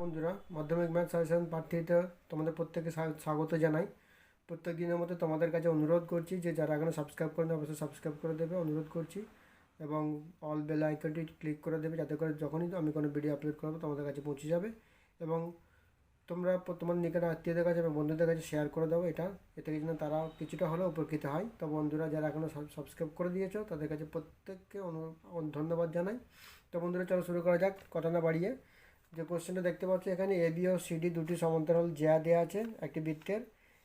বন্ধুরা, মাধ্যমিক math suggestion প্রার্থীতে তোমাদের প্রত্যেকে স্বা- স্বাগত জানাই। প্রত্যেক দিনের মতো তোমাদের কাছে অনুরোধ করছি যে যারা এখনও সাবস্ক্রাইব করেন, অবশ্যই সাবস্ক্রাইব করে দেবে, অনুরোধ করছি। এবং অল বেল আইকনটি ক্লিক করে দেবে, যাতে করে যখনই আমি কোনো ভিডিও আপলোড করব, তোমাদের কাছে পৌঁছে যাবে। এবং তোমরা তোমার নিকট আত্মীয়দের কাছে এবং বন্ধুদের কাছে শেয়ার করে দাও এটা। এতে যেন তারা কিছুটা হলেও উপকৃত হয়। তো বন্ধুরা, যারা এখনও সাবস্ক্রাইব করে দিয়েছ, তাদের কাছে প্রত্যেককে অনু- ধন্যবাদ জানাই। তো বন্ধুরা, চলো শুরু করা যাক। কথা না বাড়িয়ে যে কোশ্চেনটা দেখতে পাচ্ছ এখানে এ বি ও সিডি দুটি সমান্তরাল জ্যা দেওয়া আছে, একটি বৃত্তের।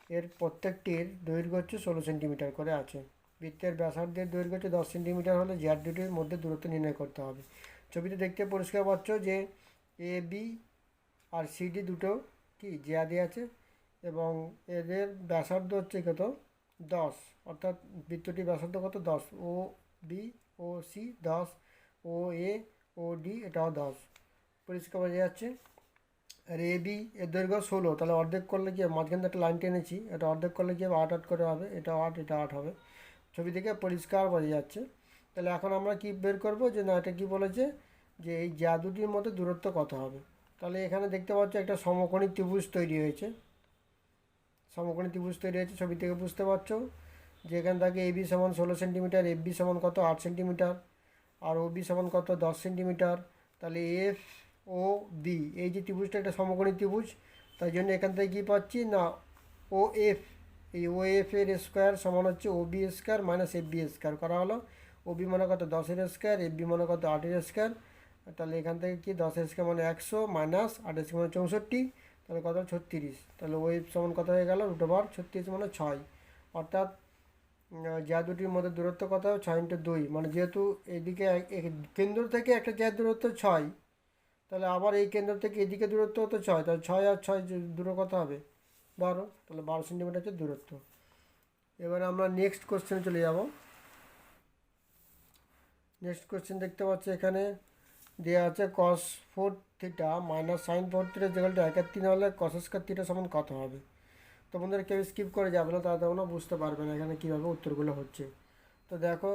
এর প্রত্যেকটির দৈর্ঘ্য হচ্ছে ষোলো সেন্টিমিটার করে আছে। বৃত্তের ব্যাসার্ধের দৈর্ঘ্য হচ্ছে দশ সেন্টিমিটার হলে জ্যার দুটির মধ্যে দূরত্ব নির্ণয় করতে হবে। ছবিতে দেখতে পরিষ্কার পাচ্ছ যে এ বি আর সিডি দুটো কি জ্যা দেওয়া আছে এবং এদের ব্যাসার্ধ হচ্ছে কত? দশ। অর্থাৎ বৃত্তটি ব্যাসার্ধ কত? দশ। ও বি ও সি দশ। ও এ ও ডি এটাও দশ। পরিষ্কার বোঝা যাচ্ছে। আর এ, বি, এর দৈর্ঘ্য ষোলো। তাহলে অর্ধেক করলে কি? মাঝখান থেকে একটা লাইন টেনেছি। এটা অর্ধেক করলে কি আট আট করে হবে। এটা আট এটা আট হবে। ছবি থেকে পরিষ্কার বোঝা যাচ্ছে। তাহলে এখন আমরা কি বের করব? যে না, এটা কী বলেছে? যে এই যা দুটির মধ্যে দূরত্ব কত হবে? তাহলে এখানে দেখতে পাচ্ছ একটা সমকোণী ত্রিভুজ তৈরি হয়েছে। সমকোণী ত্রিভুজ তৈরি হয়েছে। ছবি থেকে বুঝতে পারছ? যে এখান থেকে এ, বি সমান ষোলো সেন্টিমিটার, এফ, বি সমান কত? আট সেন্টিমিটার। আর ও, বি সমান কত? দশ সেন্টিমিটার। তাহলে এফ ও বি। এই যে ত্রিভুজটা একটা সমকোণী ত্রিভুজ তাই জন্য এখান থেকে কী পাচ্ছি? না, ও এফ। এই ও এফ এর স্কোয়ার সমান হচ্ছে O B square minus F B square করা হলো। ও বি মানে কত? দশের স্কোয়ার, এফ বি মানে কত? আটের স্কোয়ার। তাহলে এখান থেকে কি? দশের স্কোয়ার মানে একশো মাইনাস আটের স্কোয়ার মানে চৌষট্টি। তাহলে কত? ছত্রিশ। তাহলে ও এফ সমান কত হয়ে গেল? রুট ওভার ছত্রিশ মানে ছয়। অর্থাৎ যা দুটির মধ্যে দূরত্ব কত? ছয় ইন্টু দুই। মানে যেহেতু এদিকে কেন্দ্র থেকে একটা জ্যার দূরত্ব ছয় তাহলে আবার এই কেন্দ্র থেকে এদিকে দূরত্ব হতো ছয়, তাহলে ছয় আর ছয় দূর কত হবে? বারো, তাহলে বারো সেন্টিমিটার হচ্ছে দূরত্ব। এবার আমরা নেক্সট কোশ্চেনে চলে যাব। নেক্সট কোশ্চেন দেখতে পাচ্ছি এখানে দেওয়া আছে cos four theta minus sine four theta যেগুলো একের তিন হলে কসস্কার থিটা সমান কত হবে? তো বন্ধুরা কেউ স্কিপ করে যাবে না, তারা তখন বুঝতে পারবে না এখানে কীভাবে উত্তরগুলো হচ্ছে। তো দেখো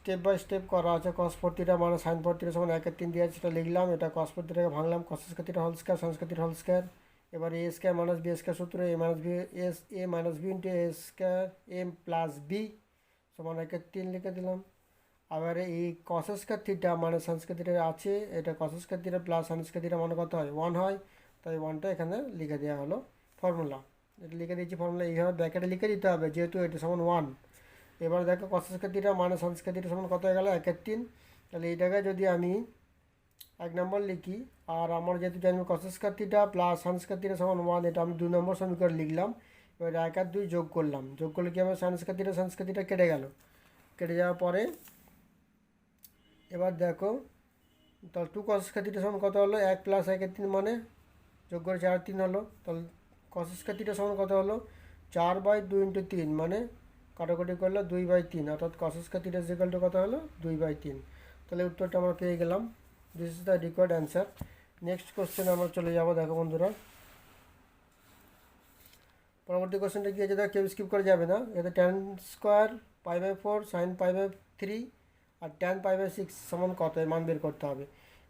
স্টেপ বাই স্টেপ করা আছে। কস ফোরটিটা মানে সাইন ফোরটিটা সমান একের তিন দিয়ে আছে সেটা লিখলাম, এটা cos ভাঙলাম cos square theta whole square sine স্কোয়ারটির whole square এবার A square minus B square সূত্র A minus B S A minus B into A square M plus B সমান একের তিন লিখে দিলাম। আবার এই কস স্কোয়ার থিটা মানে সাইন স্কোয়ার আছে, এটা cos square theta plus sine square theta মানে কত হয়? ওয়ান হয়। তাই ওয়ানটা এখানে লিখে দেওয়া হলো ফর্মুলা এটা লিখে দিয়েছি ফর্মুলা এইভাবে ব্যাকেটে লিখে দিতে হবে, যেহেতু এটা সমান ওয়ান এবার দেখো কসস্কার থিটা মানে সংস্কার থিটা সমান কত হয়ে গেল? একের তিন। তাহলে এই জায়গায় যদি আমি এক নম্বর লিখি, আর আমার যেহেতু জানি cos square theta plus sine square theta সমান ওয়ান এটা আমি দুই নম্বর সমীকরণ লিখলাম। এবার এক আর দুই যোগ করলাম। যোগ করলে কী থিটা সংস্কার থিটা কেটে গেল। কেটে যাওয়ার পরে এবার দেখো, তাহলে টু কসস্কার থিটা সমান কত হলো? এক প্লাস একের তিন মানে যোগ করে চার তিন হলো। তাহলে কসস্কার থিটা সমান কত হলো? চার বাই দুই ইন্টু তিন মানে কাটাকুটি করলে দুই বাই তিন, অর্থাৎ কসস্কার থিটা সিকালটা কত হলো? দুই বাই তিন। তাহলে উত্তরটা আমরা পেয়ে গেলাম। This is the required answer next question আমরা চলে যাব, দেখো বন্ধুরা। পরবর্তী কোশ্চেনটা কী আছে? দেখো, কেউ স্কিপ করে যাবে না। এতে tan square pi by four sine pi by three R tan pi by six সমান কত? মান বের করতে হবে।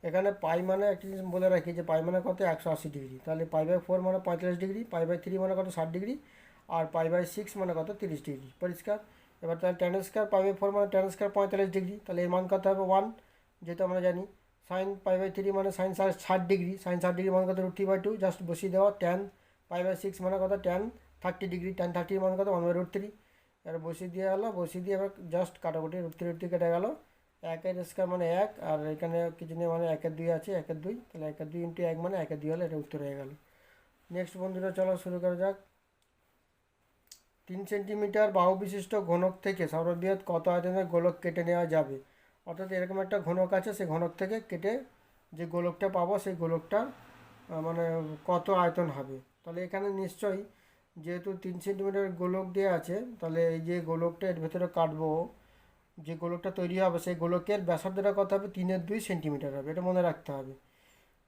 এখানে পাই মানে একটা জিনিস বলে রাখি যে পাই মানে কত? একশো আশি ডিগ্রি তাহলে পাই বাই ফোর মানে পঁয়তাল্লিশ ডিগ্রি পাই বাই থ্রি মানে কত? ষাট ডিগ্রি আর পাই বাই সিক্স মানে কত? তিরিশ ডিগ্রি পরিষ্কার? এবার তাহলে tan square pi by four মানে ট্যান স্কোয়ার পঁয়তাল্লিশ ডিগ্রি তাহলে এর মান কত হবে? ওয়ান যেহেতু আমরা জানি সাইন পাই বাই থ্রি মানে সাইন ষাট ডিগ্রি সাইন ষাট ডিগ্রি মানে কত? Root three by two just বসিয়ে দেওয়া ট্যান পাই বাই সিক্স মানে কত? Tan thirty degree tan thirty মানে কত? ওয়ান বাই রুট থ্রি এবার বসিয়ে দিয়ে গেলো বসিয়ে দিয়ে এবার জাস্ট কাটাকুটি রুট থ্রি রুট থ্রি কেটে গেলো। একের স্কোয়ার মানে এক, আর এখানে কিছু নেই মানে একের দুই আছে, একের দুই, তাহলে একের দুই ইন্টু এক মানে একের দুই হলে এটা উত্তর হয়ে গেল। নেক্সট বন্ধুরা, চলো শুরু করা যাক। তিন সেন্টিমিটার বাহু বিশিষ্ট ঘনক থেকে সর্ববৃহৎ কত আয়তনের গোলক কেটে নেওয়া যাবে? অর্থাৎ এরকম একটা ঘনক আছে, সেই ঘনক থেকে কেটে যে গোলকটা পাবো, সেই গোলকটা মানে কত আয়তন হবে? তাহলে এখানে নিশ্চয়ই যেহেতু তিন সেন্টিমিটার গোলক দেওয়া আছে, তাহলে এই যে গোলকটা এর ভেতরে কাটবো, যে গোলকটা তৈরি হবে, সেই গোলকের ব্যাসার্ধটা কত হবে? তিনের দুই সেন্টিমিটার হবে, এটা মনে রাখতে হবে।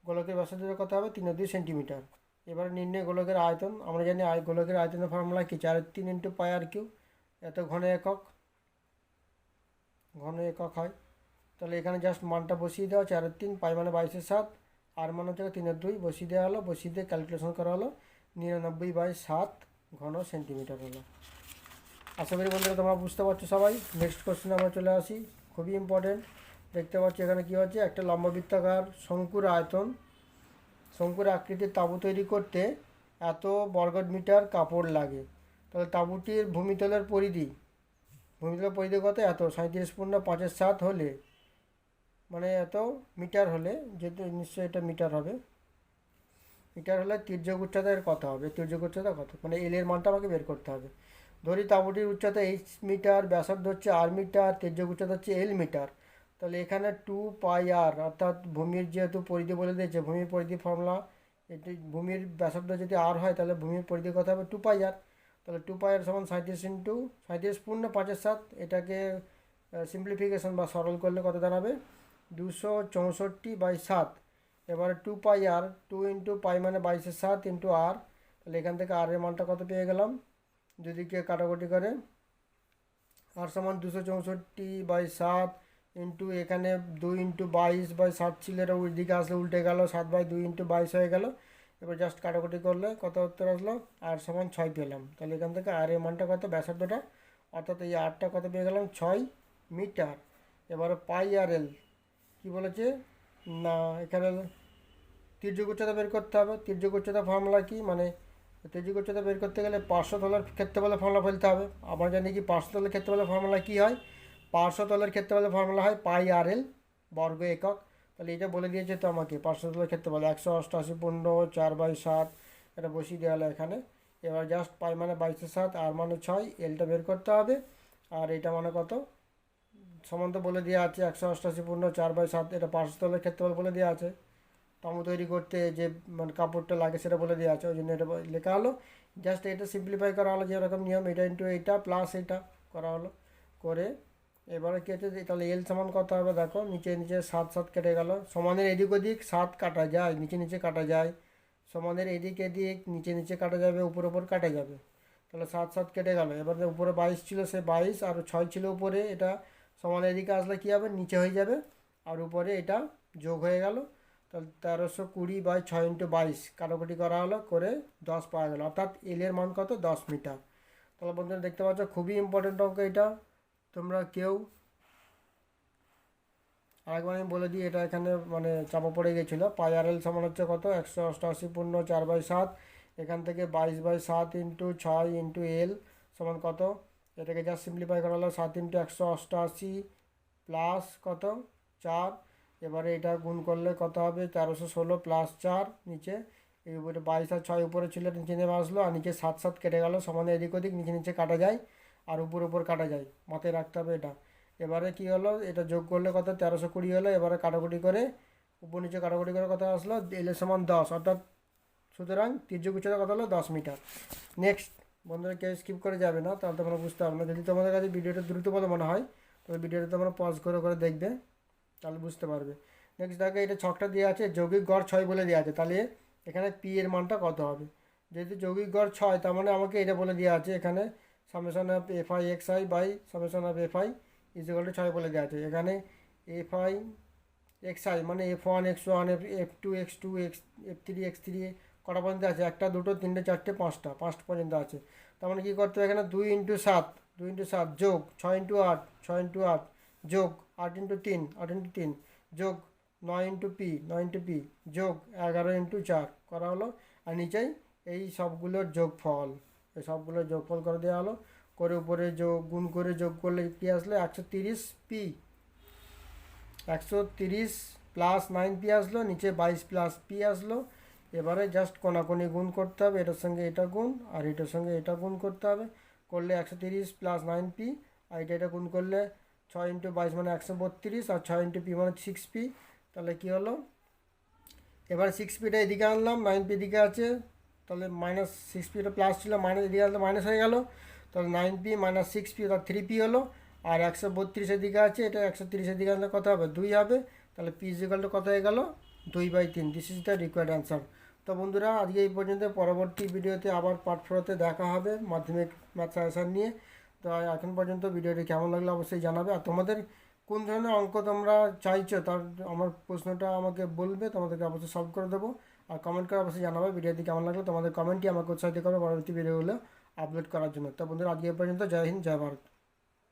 গোলকের ব্যাসার্ধটা কত হবে? তিনের দুই সেন্টিমিটার। এবার নির্ণয় গোলকের আয়তন, আমরা জানি আয় গোলকের আয়তনের ফর্মুলা কি? চার তিন ইন্টু পাই আর কিউ। এত ঘন একক। ঘন একক হয়। তাহলে এখানে জাস্ট মানটা বসিয়ে দেওয়া চারের তিন, পাই মানে বাইশের সাত। আর মান হচ্ছে তিনের দুই বসিয়ে দেওয়া হলো। বসিয়ে দিয়ে ক্যালকুলেশন করা হলো। নিরানব্বই বাই সাত ঘন সেন্টিমিটার হলো। আশা করি বন্ধুরা তোমরা বুঝতে পারছ সবাই। নেক্সট কোশ্চেনে আমরা চলে আসি। খুবই ইম্পর্টেন্ট দেখতে পাচ্ছি এখানে কী হচ্ছে? একটা লম্বা বৃত্তাকার শঙ্কুর আয়তন। শঙ্কুর আকৃতির তাঁবু তৈরি করতে এত বর্গ মিটার কাপড় লাগে। তাহলে তাঁবুটির ভূমিতলের পরিধি? ভূমিতলের পরিধি কত? এত সাঁত্রিশ পূর্ণ পাঁচের সাত হলে মানে এত মিটার হলে, যেহেতু নিশ্চয়ই এটা মিটার হবে, মিটার হলে তির্যক এর কত হবে? তির্যক উচ্চতা কত? মানে এল এর মানটা আমাকে বের করতে হবে। ধরি তাঁবুটির উচ্চতা এইচ মিটার, ব্যাসার্ধ হচ্ছে আর মিটার তির্যক উচ্চতা হচ্ছে এল মিটার। তাহলে এখানে টু পাই আর অর্থাৎ ভূমির যেহেতু পরিধি বলে দিয়েছে, ভূমির পরিধি ফর্মুলা এটি ভূমির ব্যাসার্ধ যদি আর হয়, তাহলে ভূমির পরিধি কত হবে টু পাই আর তাহলে টু পাই আর সমান সাঁত্রিশ ইন্টু সাঁত্রিশ পূর্ণ পাঁচের সাত, এটাকে সিম্পলিফিকেশন বা সরল করলে কত দাঁড়াবে? দুশো চৌষট্টি বাই সাত। এবারে টু পাই আর টু ইন্টু পাই মানে বাইশের সাত ইন্টু আর তাহলে এখান থেকে আর এর মানটা কত পেয়ে গেলাম? যদি কে কাটাকুটি করে আর সমান দুশো চৌষট্টি বাই সাত ইন্টু এখানে দুই ইন্টু বাইশ বাই সাত ছিল এটা ওই দিকে আসলে উল্টে গেল, সাত বাই দুই ইন্টু বাইশ হয়ে গেল। এবার জাস্ট কাটাকুটি করলে কত উত্তর আসলো? আর সমান ছয় পেলাম। তাহলে এখান থেকে আর এর মানটা কত? ব্যাসার্ধটা। অর্থাৎ এই আরটা কত পেয়ে গেলাম? ছয় মিটার। এবারে পাই আর এল, কী বলেছে? না, এখানে তির্যক উচ্চতা বের করতে হবে। তির্যক উচ্চতা ফর্মুলা কি? মানে তির্যক উচ্চতা বের করতে গেলে পাঁচশো তলের ক্ষেত্রফলের ফর্মুলা ফেলতে হবে। আমরা জানি কি পাঁচশো তলের ক্ষেত্রফলের ফর্মুলা কী হয়? পাঁচশো তলের ক্ষেত্রফলের ফর্মুলা হয় পাই আর এল বর্গ একক। তাহলে এটা বলে দিয়েছে তো আমাকে পাঁচশো তলের ক্ষেত্রফল একশো অষ্টআশি পূর্ণ চার বাই সাত, এটা বসিয়ে দেওয়া হলো এখানে। এবার জাস্ট পাই মানে বাইশের সাত, আর মানে ছয় এলটা বের করতে হবে। আর এটা মানে কত? সমান তো বলে দেওয়া আছে একশো অষ্টআশি পূর্ণ চার বাই সাত, এটা পাঁচশো তলের ক্ষেত্রফল বলে দেওয়া আছে। তামু তৈরি করতে যে মানে কাপড়টা লাগে সেটা বলে দেওয়া আছে ওই জন্য এটা লেখা হলো। জাস্ট এটা সিম্পলিফাই করা হলো, যেরকম নিয়ম, এটা ইন্টু এইটা প্লাস এটা করা হলো। করে এবারে কেটে দিই তাহলে এল সমান কত হবে দেখো? নিচে নিচে সাত সাত কেটে গেল। সমানের এদিক ওদিক সাত কাটা যায়, নিচে নিচে কাটা যায়। সমানের এদিক এদিক নিচে নিচে কাটা যাবে, উপর উপর কাটা যাবে। তাহলে সাত সাত কেটে গেল। এবারে উপরে বাইশ ছিল, সে বাইশ, আর ছয় ছিল উপরে, এটা সমানের এদিকে আসলে কী হবে? নিচে হয়ে যাবে। আর উপরে এটা যোগ হয়ে গেল। তাহলে তেরোশো কুড়ি বাই ছয় ইন্টু বাইশ কাটাকুটি করা হলো, করে দশ পাওয়া গেল। অর্থাৎ এলের মান কত? দশ মিটার। তাহলে বন্ধুরা দেখতে পাচ্ছ, খুবই ইম্পর্টেন্ট অঙ্ক এটা। তোমরা কেউ আরেকবার আমি বলে দিই, এটা এখানে মানে চাপা পড়ে গেছিল। পাই আর এল সমান হচ্ছে কত? একশো অষ্টআশি পূর্ণ চার বাই সাত। এখান থেকে বাইশ বাই সাত ইন্টু ছয় ইন্টু এল সমান কত? এটাকে যা সিম্পলিফাই করা হলো, সাত ইন্টু একশো অষ্টআশি প্লাস কত? চার। এবারে এটা গুণ করলে কত হবে? তেরোশো ষোলো প্লাস চার নিচে। এই উপরে বাইশ আর ছয় উপরে ছিল, নিচে নেমে আসলো, আর নিচে সাত সাত কেটে গেল, সমানে এদিক ওদিক, নিচে নিচে কাটা যায়। আর উপর উপর কাটা যায়। মাথায় রাখতে হবে এটা। এবারে কি হলো? এটা যোগ করলে কত? তেরোশো কুড়ি হলো। এবারে কাটাকুটি করে উপর নিচে কাটাকুটি করে কত আসলো? এলের সমান দশ। অর্থাৎ সুতরাং তির্যক উচ্চতা কত হলো? দশ মিটার। নেক্সট বন্ধুরা, কেউ স্কিপ করে যাবে না, তাহলে তোমরা বুঝতে পারবে না। যদি তোমাদের কাছে ভিডিওটা দ্রুত বলে মনে হয় তবে ভিডিওটা তোমরা পজ করে করে দেখবে, তাহলে বুঝতে পারবে। নেক্সট দেখো, এটা ছকটা দেওয়া আছে, যৌগিক গড় ছয় বলে দেওয়া আছে। তাহলে এখানে পি এর মানটা কত হবে? যেহেতু যৌগিক গড় ছয়, তার মানে আমাকে এটা বলে দেওয়া আছে এখানে summation of F I X I by summation of F I equal to ছয় বলে দেওয়া আছে। এখানে এফ আই এক্স আই মানে F one, X one, F F two, X two, X, F three, X three কটা পর্যন্ত আছে? একটা, দুটো, তিনটে, চারটে, পাঁচটা পাঁচটা পর্যন্ত আছে। তার মানে কী করতে হবে এখানে? দুই ইন্টু সাত, দুই ইন্টু সাত যোগ ছয় ইন্টু আট, ছয় ইন্টু আট যোগ আট ইন্টু তিন, আট ইন্টু তিন যোগ নয় ইন্টু পি, নয় ইন্টু পি যোগ এগারো ইন্টু চার করা হলো। আর নিচেই এই সবগুলোর যোগফল। এই সবগুলোর যোগফল করে দেওয়া হলো। করে উপরে যোগ, গুণ করে যোগ করলে কী আসলে? একশো তিরিশ পি একশো তিরিশ প্লাস নাইন পি আসলো, নিচে বাইশ প্লাস পি আসলো। এবারে জাস্ট কোনাকুনি গুণ করতে হবে, এটার সঙ্গে এটা গুণ, আর এটার সঙ্গে এটা গুণ করতে হবে। করলে একশো তিরিশ প্লাস নাইন পি আর এটা এটা গুণ করলে ছয় ইন্টু বাইশ মানে একশো বত্রিশ, আর ছয় ইন্টু পি মানে সিক্স পি তাহলে কী হলো? এবার সিক্স পিটা এদিকে আনলাম নাইন পি এদিকে আছে। তাহলে মাইনাস সিক্স পিটা প্লাস ছিল মাইনাস এদিকে আসলে মাইনাস হয়ে গেল। তাহলে nine P minus six P অর্থাৎ থ্রি পি হলো। আর একশো বত্রিশের দিকে আছে, এটা একশো তিরিশের দিকে আসলে কত হবে? দুই হবে। তাহলে পি ইজিকালটা কত হয়ে গেল? দুই বাই তিন। This is the required answer তো বন্ধুরা, আজকে এই পর্যন্ত। পরবর্তী ভিডিওতে আবার পার্ট ফোরতে দেখা হবে মাধ্যমিক ম্যাথ সাজেশন নিয়ে। তো এখন পর্যন্ত ভিডিওটি কেমন লাগল অবশ্যই জানাবে। আর তোমাদের কোন ধরনের অঙ্ক তোমরা চাইছো, তার আমার প্রশ্নটা আমাকে বলবে, তোমাদেরকে অবশ্যই সলভ করে দেবো। আর কমেন্ট করে অবশ্যই জানাবে ভিডিওটি কেমন লাগল। তোমাদের কমেন্টই আমাকে উৎসাহিত করবে পরবর্তী ভিডিওগুলো আপলোড করার জন্য। তো বন্ধুরা, আজকে পর্যন্ত। জয় হিন্দ, জয় ভারত।